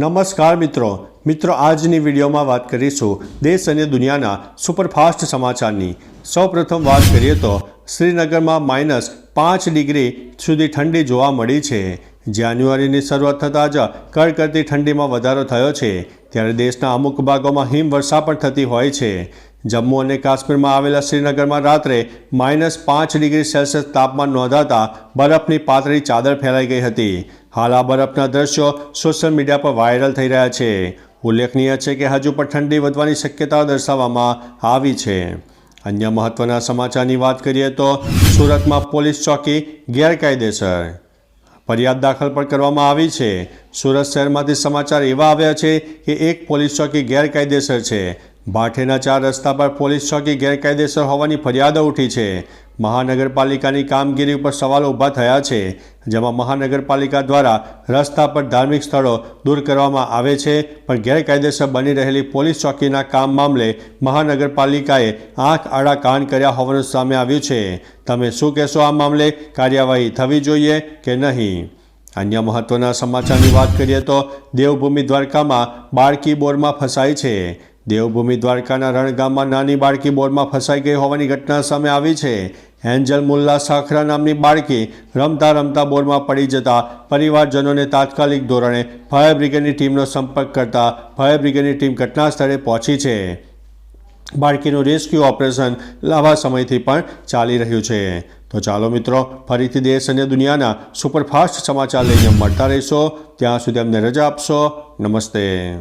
નમસ્કાર મિત્રો. મિત્રો, આજની વિડીયોમાં વાત કરીશું દેશ અને દુનિયાના સુપરફાસ્ટ સમાચારની. સૌપ્રથમ વાત કરીએ તો શ્રીનગરમાં માઇનસ પાંચ ડિગ્રી સુધી ઠંડી જોવા મળી છે. જાન્યુઆરીની શરૂઆત થતાં જ કડકડતી ઠંડીમાં વધારો થયો છે. ત્યારે દેશના અમુક ભાગોમાં હિમવર્ષા પણ થતી હોય છે. જમ્મુ અને કાશ્મીરમાં આવેલા શ્રીનગરમાં રાત્રે માઇનસ પાંચ ડિગ્રી સેલ્સિયસ તાપમાન નોંધાતા બરફની પાતળી ચાદર ફેલાઈ ગઈ હતી. હાલ આ બરફના દ્રશ્યો સોશિયલ મીડિયા પર વાયરલ થઈ રહ્યા છે. ઉલ્લેખનીય છે કે હજુ પણ ઠંડી વધવાની શક્યતા દર્શાવવામાં આવી છે. અન્ય મહત્વના સમાચારની વાત કરીએ તો સુરતમાં પોલીસ ચોકી ગેરકાયદેસર ફરિયાદ દાખલ પણ કરવામાં આવી છે. સુરત શહેરમાંથી સમાચાર એવા આવ્યા છે કે એક પોલીસ ચોકી ગેરકાયદેસર છે. ભાઠેના ચાર રસ્તા પર પોલીસ ચોકી ગેરકાયદેસર હોવાની ફરિયાદો ઉઠી છે. મહાનગરપાલિકાની કામગીરી ઉપર સવાલો ઊભા થયા છે, જેમાં મહાનગરપાલિકા દ્વારા રસ્તા પર ધાર્મિક સ્થળો દૂર કરવામાં આવે છે, પણ ગેરકાયદેસર બની રહેલી પોલીસ ચોકીના કામ મામલે મહાનગરપાલિકાએ આંખ આડા કાન કર્યા હોવાનું સામે આવ્યું છે. તમે શું કહેશો આ મામલે? કાર્યવાહી થવી જોઈએ કે નહીં? અન્ય મહત્વના સમાચારની વાત કરીએ તો દેવભૂમિ દ્વારકામાં બાળકી બોરમાં ફસાઈ છે. દેવભૂમિ દ્વારકાના રણગામમાં નાની બાળકી બોરમાં ફસાઈ ગઈ હોવાની ઘટના સામે આવી છે. એન્જલ મુલ્લા સાખરા નામની બાળકી રમતા રમતા બોરમાં પડી જતા પરિવારજનોને તાત્કાલિક ધોરણે ફાયર બ્રિગેડની ટીમનો સંપર્ક કરતા ફાયર બ્રિગેડની ટીમ ઘટના સ્થળે પહોંચી છે. બાળકીનું રેસ્ક્યુ ઓપરેશન લાંબા સમયથી પણ ચાલી રહ્યું છે. તો ચાલો મિત્રો, ફરીથી દેશ અને દુનિયાના સુપરફાસ્ટ સમાચાર લઈને મળતા રહીશો. ત્યાં સુધી અમને રજા આપશો. નમસ્તે.